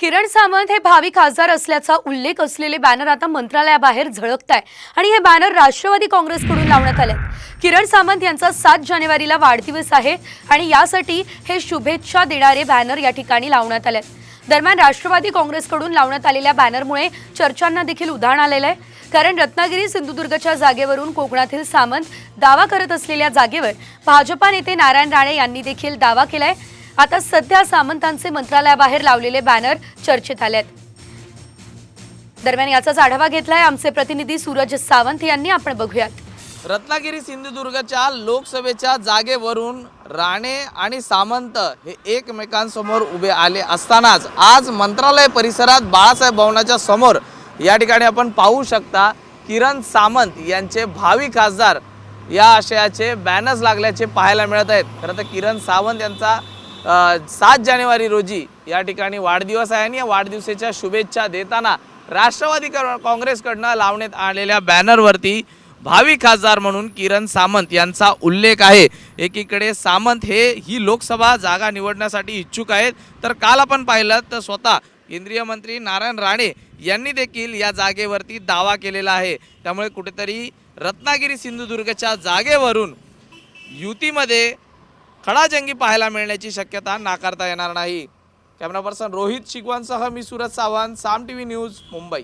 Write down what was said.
किरण सावंत हे भावी खासदार असल्याचा उल्लेख असलेले बॅनर आता मंत्रालयाबाहेर झळकत आहे आणि हे बॅनर राष्ट्रवादी काँग्रेसकडून लावण्यात आले किरण सावंत यांचा सात जानेवारीला वाढदिवस आहे आणि यासाठी हे शुभेच्छा देणारे बॅनर या ठिकाणी लावण्यात आले दरम्यान राष्ट्रवादी काँग्रेसकडून लावण्यात आलेल्या बॅनरमुळे चर्चांना देखील उधाण आलेलं आहे. कारण रत्नागिरी सिंधुदुर्गच्या जागेवरून कोकणातील सामंत दावा करत असलेल्या जागेवर भाजपा नेते नारायण राणे यांनी देखील दावा केलाय. आता सध्या सामंतांचे मंत्रालयाबाहेर लावलेले बॅनर चर्चेत आले आहेत दरम्यान याचाच आढावा घेतलाय आमचे प्रतिनिधी सूरज सावंत यांनी. आपण बघूयात. रत्नागिरी सिंधुदुर्गच्या लोकसभेच्या जागेवरून राणे आणि सामंत हे एकमेकांसमोर उभे आले असतानाच आज मंत्रालय परिसरात बाळासाहेब भवनाच्या समोर या ठिकाणी आपण पाहू शकता किरण सामंत यांचे भावी खासदार या आशयाचे बॅनर्स लागल्याचे पाहायला मिळत आहेत. खरं तर किरण सावंत यांचा सात जानेवारी रोजी या ठिकाणी वाढदिवस आहे आणि या वाढदिवसाच्या शुभेच्छा देताना राष्ट्रवादी काँग्रेसकडनं लावण्यात आलेल्या बॅनरवरती भावी खासदार म्हणून किरण सामंत यांचा उल्लेख आहे. एकीकडे सामंत हे ही लोकसभा जागा निवडण्यासाठी इच्छुक आहेत. तर काल आपण पाहिलं तर स्वतः केंद्रीय मंत्री नारायण राणे यांनी देखील या जागेवरती दावा केलेला आहे. त्यामुळे कुठेतरी रत्नागिरी सिंधुदुर्गच्या जागेवरून युतीमध्ये खडाजंगी पाहायला मिळण्याची शक्यता नाकारता येणार नाही. कॅमेरा पर्सन रोहित शिकवांसह मी Suraj Sawant Saam T V news Mumbai.